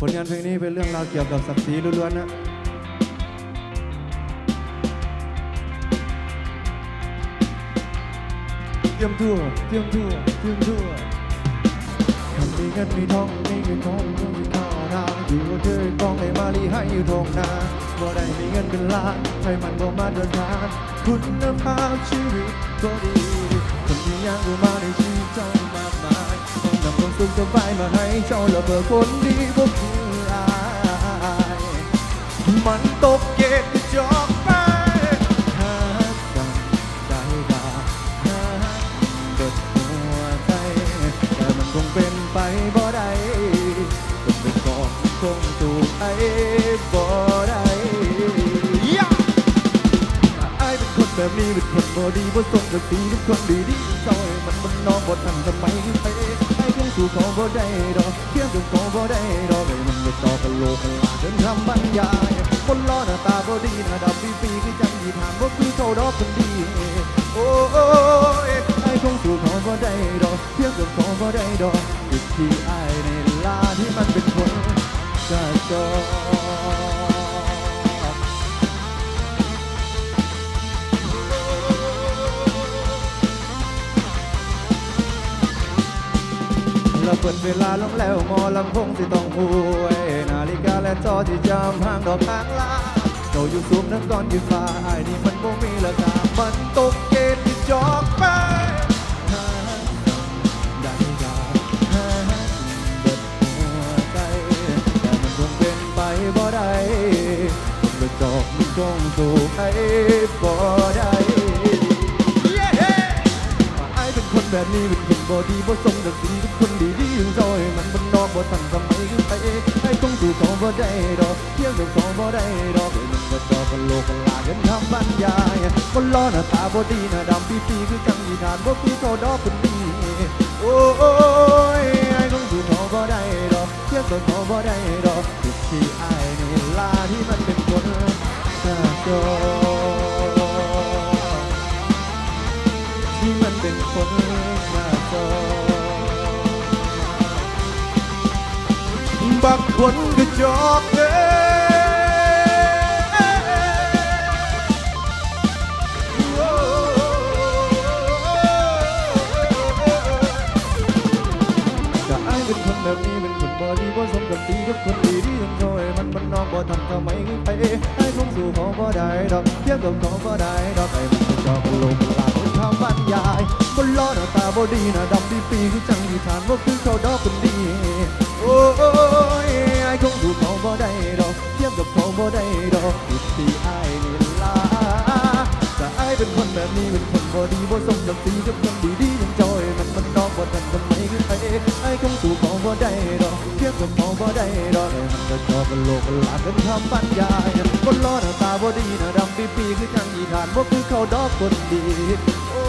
ผลงานเพลงนี้เป็นเรื่องราวเกี่ยวกับศักดิ์ศรีล้วนๆนะเตรียมตัวเตรียมตัวเตรียมตัวทำมีเงินมีทองมีเงินทองมีมีข้าวนาอยู่กับเธอกองให้มาลีให้อยู่ทงนาบ่ได้มีเงินเป็นล้านให้มันบ่มาเดินทางคุณภาพชีวิตก็ดีคนที่ยังรู้มาในชีวิต สบายมาให้เจ้าละเพื่อคนดีพวกคืออายมันตกเกตจอกไปหาสั่งใจดาหาเกิดหัวใจแต่มันคงเป็นไปบ่ได้ต้องไปกอดคงถูกไอ้บ่ได้ไอ้เป็นคนแบบนี้เป็นคนบ่ดีบ่สมกับสีเป็นคนดีดีซอยมันมันน้อกบ่ทันสมัยไปไอ้ สู่ขอบ่ได้ดอกเทียมกับขอบ่ได้ดอกไม่มันไม่ต่อกันโลกกันลาจนคำบรรยายคนล้อหน้าตาบ่ดีหน้าดำปีปีคือจังดีถามว่าคือเขาดอกคนดีโอ้ยไอ้คงสู่ขอบ่ได้ดอกเทียบกับขอบ่ได้ดอกติดที่ไอ้ในลาที่มันเป็นคนจะจอ กแล้วเปิดเวลาลงแล้วมอลำคงสิต้องหวย นาฬิกาและจอที่จำห่างดอกทางลาเจ้าอยู่สูงนักก่อนที่ฟ้าไอ้นี่มันบ่มีราคามันตกเกณฑ์ที่จอกไปหาได้ดาวหาเบิดหัวใจแต่มันคงเป็นไปบ่ได้คนกระจอกมันคงสู่ไปบ่ได้ไอ้เป็นคนแบบนี้เป็นคน บ่ดีบ่สมกังสีทุกคนดีดีอยู่จอยมันบนนอกบ่ทันสมัยขึ้นไปไอ้คงสู่เขาบ่ได้ดอกเที่ยงกับเขาบ่ได้ดอกไอ้มันกระจอกกันโลกกันลากันทำบ้านยายคนล้อหน้าตาบ่ดีหน้าดำปีปีคือจังยีนานบ่คือเขาดอกคนดีโอ้ยไอ้คงสู่เขาบ่ได้ดอกเที่ยงกับเขาบ่ได้ด บักคนกระจอกเอ้จะไอ้เป็นคนแบบนี้เป็นคนบ่ดีบ่สมกับสีกับคนดีที่ยังโอยมันมันนอกบ่ทันทำไมไปไอ้คงสู่เขาบ่ได้ดอกเทียบกับเขาบ่ได้ดอกไอ้มันกระจอกกันลงลาเป็นคำบรรยายบนล้อหน้าตาบ่ดีหน้าดำปีปีคือจังยีทานว่าคือเขาดอกคนดีโอ้ แบบนี้เป็นคนบ่ดีบ่สมกับสีกับคนดีดียังจอยมันมันนอกบ่าทันทำไมขึ้นไปไอ้คงสู่เขาบ่ได้ดอกเทียบกับเขาบ่ได้ดอกไอ้มันก็จอกันโลกกันลากันคำบรรยาคนล้อหน้าตาบ่ดีหน้าดำปีปีคือจังยีทานบ่คือเขาดอกคนดีโอ้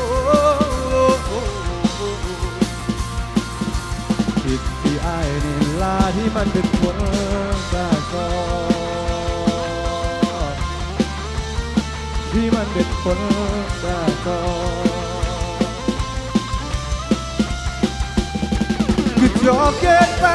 ผิดที่ไอ้นี่ลาที่มันเป็นคนกล้ ที่มันเป็นฝนตาก่อคือจบเกินไป